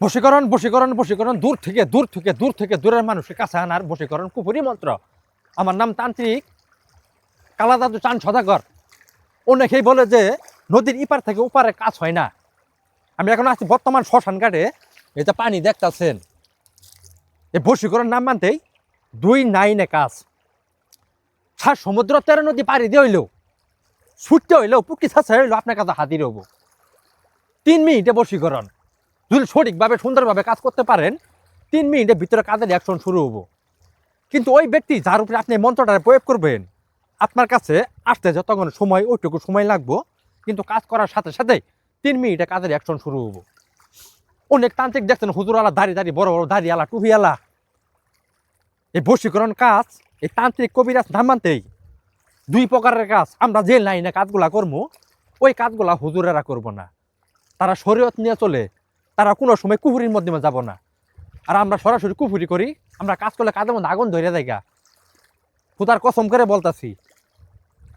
বশীকরণ বশীকরণ বশীকরণ, দূর থেকে দূর থেকে দূর থেকে দূরের মানুষের কাছে আনার বশীকরণ, কুপুরি মন্ত্র। আমার নাম তান্ত্রিক, কালাদাদু চান সদাগর। অনেকেই বলে যে নদীর ইপার থেকে ওপারে কাজ হয় না। আমি এখন আছি বর্তমান শ্মশান ঘাটে এই যে পানি দেখতাছেন। এই বশীকরণ নাম মানতেই দুই নাইনে কাজ। সার সমুদ্র তেরো নদী পাড়ি দিয়ে হইলেও, ছুটতে হইলেও পুটকি ছাড়া হইলেও আপনার কাছে হাতির হব। তিন মিনিটে বশীকরণ। যদি সঠিকভাবে, সুন্দরভাবে কাজ করতে পারেন, তিন মিনিটের ভিতরে কাজের অ্যাকশন শুরু হব। কিন্তু ওই ব্যক্তি যার উপরে আপনি মন্ত্রটা প্রয়োগ করবেন, আপনার কাছে আসতে যতক্ষণ সময়, ওইটুকু সময় লাগবো, কিন্তু কাজ করার সাথে সাথে তিন মিনিটে কাজের অ্যাকশন শুরু হব। অনেক তান্ত্রিক দেখছেন, হুজুরালা দাড়ি দাড়ি, বড় বড় দাড়িওয়ালা, টুপিওয়ালা। এই বশীকরণ কাজ, এই তান্ত্রিক কবিরাজ নামান্তেই দুই প্রকারের কাজ। আমরা যে লাইনে কাজগুলা করব, ওই কাজগুলা হুজুরেরা করব না। তারা শরীয়ত নিয়ে চলে তারা কোনো সময় কুফুরির মধ্যে যাব না। আর আমরা সরাসরি কুফুরি করি, আমরা কাজ করলে কাজের মধ্যে আগুন ধরে গা খুদার কসম করে বলতাছি,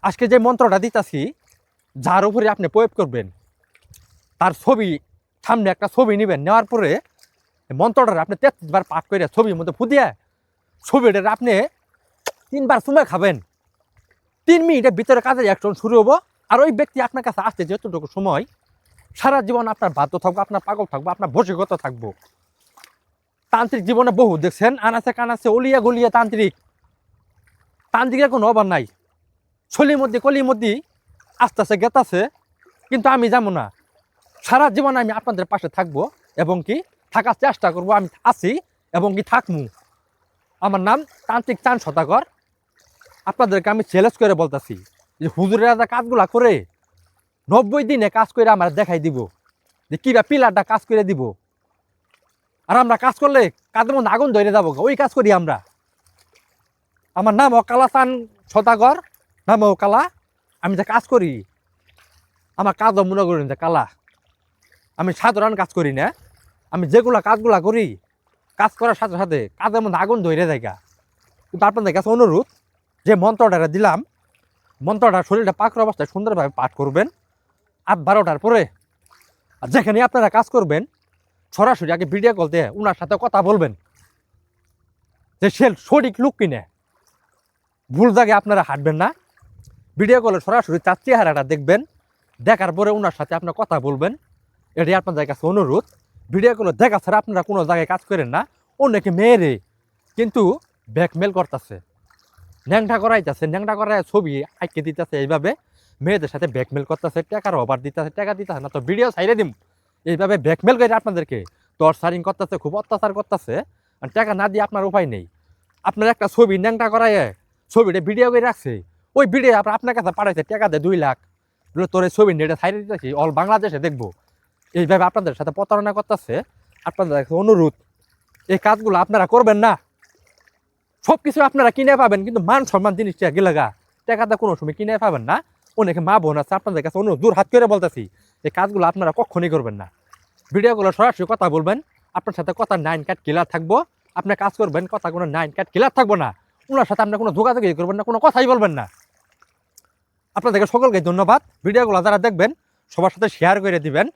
আজকে যে মন্ত্রটা দিতাছি, যার উপরে আপনি প্রয়োগ করবেন, তার ছবি, সামনে একটা ছবি নেবেন, নেওয়ার পরে মন্ত্রটা আপনি তেত্রিশ বার পাঠ করে ছবির মধ্যে ফুদিয়ে ছবিটা আপনি তিনবার সময় খাবেন। তিন মিনিটের ভিতরে কাজের অ্যাকশন শুরু হব। আর ওই ব্যক্তি আপনার কাছে আসতে যতটুকু সময় সারা জীবন আপনার বাধ্য থাকব, আপনার পাগল থাকব, আপনার বসীগত থাকব। তান্ত্রিক জীবনে বহু, দেখছেন? আনাচে কানাচে, অলিয়া গলিয়া তান্ত্রিক। তান্ত্রিকের কোনো অভাব নাই। ছলির মধ্যে, কলির মধ্যে আস্তে আস্তে গেতাছে কিন্তু আমি যাব না। সারা জীবন আমি আপনাদের পাশে থাকব এবং কি থাকার চেষ্টা করব, আমি আছি এবং কি থাকমু। আমার নাম তান্ত্রিক চান শতাকর আপনাদেরকে আমি চ্যালেঞ্জ করে বলতেছি যে হুজুরেরা যা কাজগুলা করে নব্বই দিনে কাজ করে আমরা দেখাই দিব যে কিবা পিলারটা কাজ করে দিব। আর আমরা কাজ করলে কাজের মধ্যে আগুন ধরে যাব ওই কাজ করি আমরা। আমার নাম অকালা চান সদাগর, নাম অকালা। আমি যে কাজ করি, আমার কাজ মনে করি যে কালা। আমি সাধারণ কাজ করি না। আমি যেগুলা কাজগুলা করি, কাজ করার সাথে সাথে কাজের মধ্যে আগুন ধরে দেখা কিন্তু আপনাদের কাছে অনুরোধ, যে মন্ত্রটা দিলাম, মন্ত্রটা শরীরটা পাকর অবস্থায় সুন্দরভাবে পাঠ করবেন। আট বারোটার পরে। আর যেখানে আপনারা কাজ করবেন, সরাসরি আগে ভিডিও কল দিয়ে ওনার সাথে কথা বলবেন। যে সে সঠিক লুক কিনে। ভুল জায়গায় আপনারা হাঁটবেন না। ভিডিও কলে সরাসরি তার চেহারাটা দেখবেন। দেখার পরে ওনার সাথে আপনার কথা বলবেন। এটাই আপনাদের কাছে অনুরোধ। ভিডিও কলে দেখা ছাড়া আপনারা কোনো জায়গায় কাজ করেন না। অনেকে মেয়েরে কিন্তু ব্যাকমেল করতেছে। ন্যাংটা করাইতেছে, ন্যাংটা করাই ছবি আঁকে দিতেছে এইভাবে। মেয়েদের সাথে ব্যাকমেল করতেছে, টাকার অভার দিতেছে, টাকা দিতেছে না, তো ভিডিও সাইডে দিম। এইভাবে ব্যাকমেল করে আপনাদেরকে টর্চারিং করতেছে, খুব অত্যাচার করতেছে, আর টাকা না দিয়ে আপনার উপায় নেই। আপনার একটা ছবি ন্যাংটা করায়, ছবিটা ভিডিও করে রাখছে। ওই ভিডিও আপনার আপনার কাছে পাঠাইছে, টাকা দেয় দুই লাখ। তোর ছবি নেটে সাইডে দিতেছি অল বাংলাদেশে দেখব। এইভাবে আপনাদের সাথে প্রতারণা করতেছে, আপনাদের কাছে অনুরোধ, এই কাজগুলো আপনারা করবেন না। সব কিছু আপনারা কিনে পাবেন, কিন্তু মান সম্মান জিনিসটা গেলেগা টাকাটা কোনো সময় কিনে পাবেন না। অনেকে মা বোন আছে, আপনাদের কাছে অনুরোধ দূর হাত করে বলতেছি যে কাজগুলো আপনারা কখনই করবেন না। ভিডিওগুলো সরাসরি কথা বলবেন, আপনার সাথে কথা নাইন কাট ক্লিয়ার থাকব আপনার কাজ করবেন, কথা কোনো নাইন কাট ক্লিয়ার থাকব না। ওনার সাথে আপনার কোনো যোগাযোগই করবেন না, কোনো কথাই বলবেন না। আপনাদেরকে সকলকে ধন্যবাদ। ভিডিওগুলো যারা দেখবেন, সবার সাথে শেয়ার করে দিবেন।